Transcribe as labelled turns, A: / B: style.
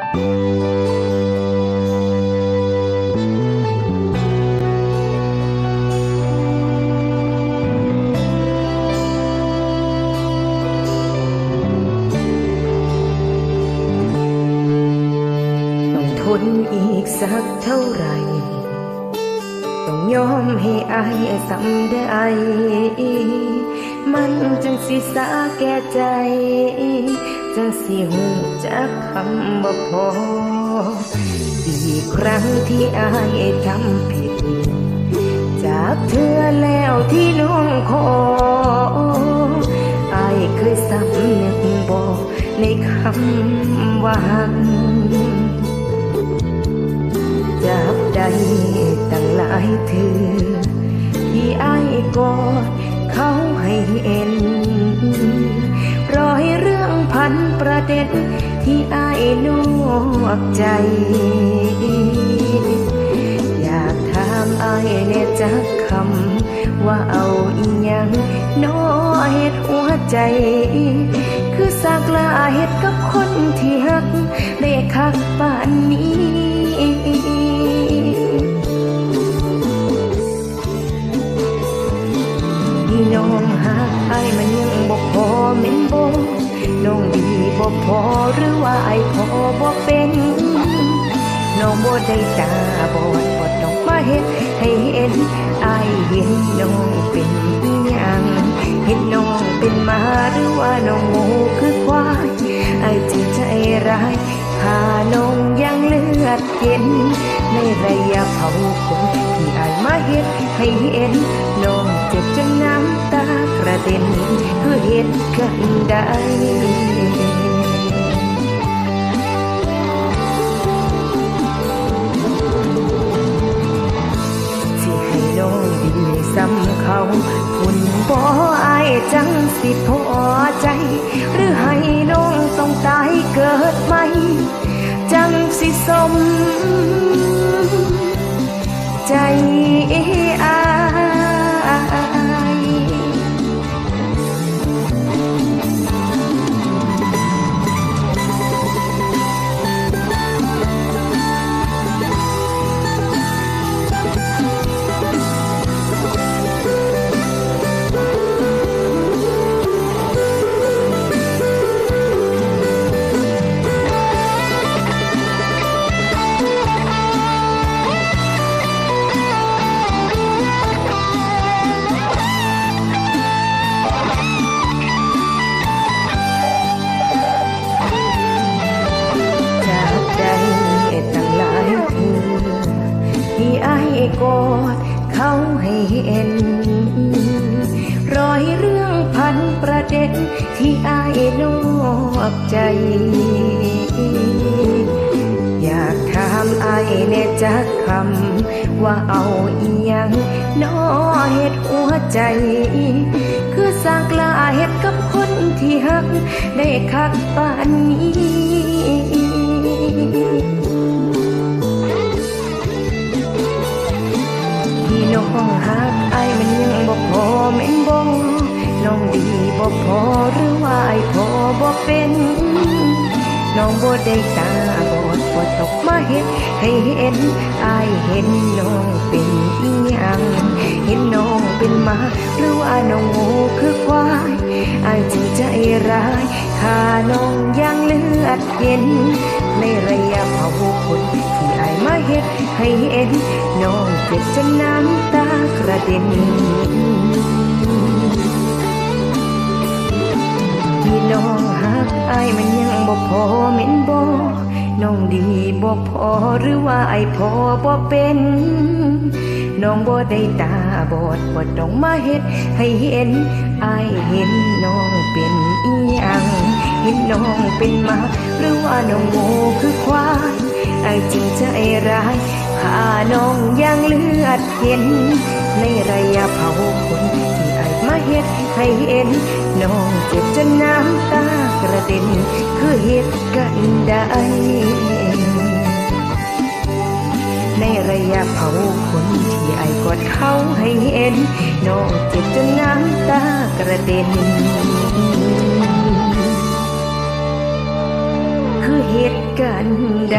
A: ต้องทนอีกสักเท่าไหร่ต้องยอมให้อายสำได้ มันจังสิสาแก่ใจ จังสิหูจักคำว่าพอ อีกครั้งที่อายทำผิด จากเธอแล้วที่น้องขออายเคยสำนึกบอกในคำว่าหักจับได้ตั้งหลายเถือที่อายกอดเขาให้เอ็น นประเด็นที่อายนอกใจ อยากถามอายแน่จักคำว่าเอาอีหยังน้อเฮ็ดหัวใจ คือสากลาเฮ็ดกับคนที่หักได้คักป่านนี้ หรือว่าไอ้พอบ่เป็นน้องบ่ได้ตาบอดบ่ต้องมาเฮ็ดให้เห็นไอ้เห็นน้องเป็นอีหยังเห็นน้องเป็นมาหรือว่าน้องโง่คือควายไอ้จึงใจร้ายถ้าน้องยังเลือดเย็นในระยะเผาคนที่อายมาเฮ็ดให้เห็นน้องเจ็บจนน้ำตากระเด็นคือเหตุกันได้ บ่อายจังสิพอใจ หรือให้น้องต้องตายเกิดใหม่ จังสิสม กอดเขาให้เห็นรอยเรื่องพันประเด็นที่ไอ้ายนอกใจ อยากถามไอ้ายแน่จักคำ ว่าเอาอีหยังน้อเฮ็ดหัวใจ คือสร้างกลาเฮ็ดกับคนที่หัก ได้คักปานนี้ ห้องหักไอ้มันยังบ่พอแม่นบ่น้องดีบ่พอหรือว่าไอ้พอบ่เป็น น้องบ่ได้ตาบอดบ่ตกมาเฮ็ดให้เห็นไอเห็นน้องเป็นอีหยังเห็นน้องเป็นมาหรือว่าน้องโง่คือควายไอจึงใจร้ายข้าน้องยังเลือดเย็นในระยะเผาคนที่ไอมาเฮ็ดให้เห็นน้องเจ็บจนน้ำตา ระเด็นที่น้องหักอายมันยังบ่พอแม่นบ่น้องดีบ่พอหรือว่าไอพอบ่เป็นน้องบ่ได้ตาบอดบ่ต้องมาเฮ็ดให้เห็นอายเห็นน้องเป็นอีหยังเห็นน้องเป็นมาหรือว่าน้องโง่คือควายอายจริงใจร้ายข้าน้องยังเลือดเห็น ในระยะเผาคนที่อายมาเฮ็ดให้เห็นน้องเจ็บจนน้ำตากระเด็น คือเหตุกันได้ในระยะเผาคนที่ไอกอดเขาให้เห็นน้องเจ็บจนน้ำตากระเด็น คือเหตุกันใด